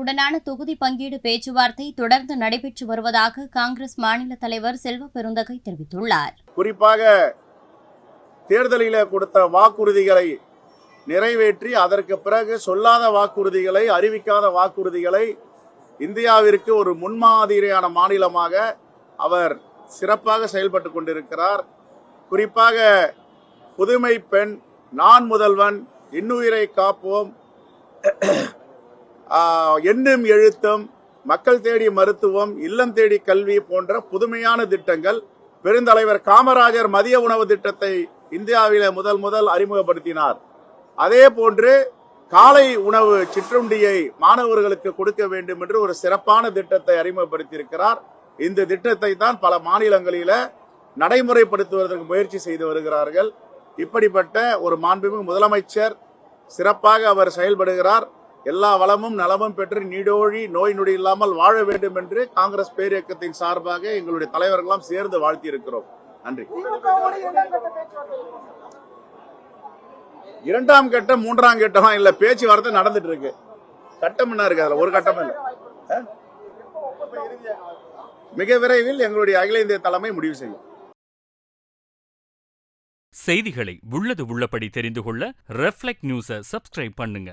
உடனான தொகுதி பங்கீடு பேச்சுவார்த்தை தொடர்ந்து நடைபெற்று வருவதாக காங்கிரஸ் மாநில தலைவர் செல்வ பெருந்தகை தெரிவித்துள்ளார். குறிப்பாக தேர்தலில் கொடுத்த வாக்குறுதிகளை நிறைவேற்றி அதற்கு பிறகு சொல்லாத வாக்குறுதிகளை அறிவிக்காத வாக்குறுதிகளை இந்தியாவிற்கு ஒரு முன்மாதிரியான மாநிலமாக அவர் சிறப்பாக செயல்பட்டு கொண்டிருக்கிறார். குறிப்பாக புதுமை பெண் நான் முதல்வன் இன்னுயிரை காப்போம். எண்ணும் எழுத்தும் மக்கள் தேடி மருத்துவம் இல்லம் தேடி கல்வி போன்ற புதுமையான திட்டங்கள் பெருந்தலைவர் காமராஜர் மதிய உணவு திட்டத்தை இந்தியாவில முதல் முதல் அறிமுகப்படுத்தினார். அதே போன்று காலை உணவு சிற்றுண்டியை மாணவர்களுக்கு கொடுக்க வேண்டும் என்று ஒரு சிறப்பான திட்டத்தை அறிமுகப்படுத்தியிருக்கிறார். இந்த திட்டத்தை தான் பல மாநிலங்களில நடைமுறைப்படுத்துவதற்கு முயற்சி செய்து வருகிறார்கள். இப்படிப்பட்ட ஒரு மாண்புமிகு முதலமைச்சர் சிறப்பாக அவர் செயல்படுகிறார். எல்லா வளமும் நலமும் பெற்று நீடோழி நோய் நொடி இல்லாமல் வாழ வேண்டும் என்று காங்கிரஸ் பேரியக்கத்தின் சார்பாக எங்களுடைய தலைவர்களெல்லாம் சேர்ந்து வாழ்த்தி இருக்கிறோம் நன்றி. இரண்டாம் கட்டம் மூன்றாம் கட்டமா இல்ல பேச்சுவார்த்தை நடந்துட்டு இருக்கு கட்டம் என்ன இருக்கு அதுல? ஒரு கட்டம் இல்ல. மிக விரைவில் எங்களுடைய அகில இந்திய தலைமை முடிவு செய்யும். செய்திகளை உள்ளது உள்ளபடி தெரிந்து கொள்ள ரெஃப்ளெக்ட் நியூஸை சப்ஸ்கிரைப் பண்ணுங்க.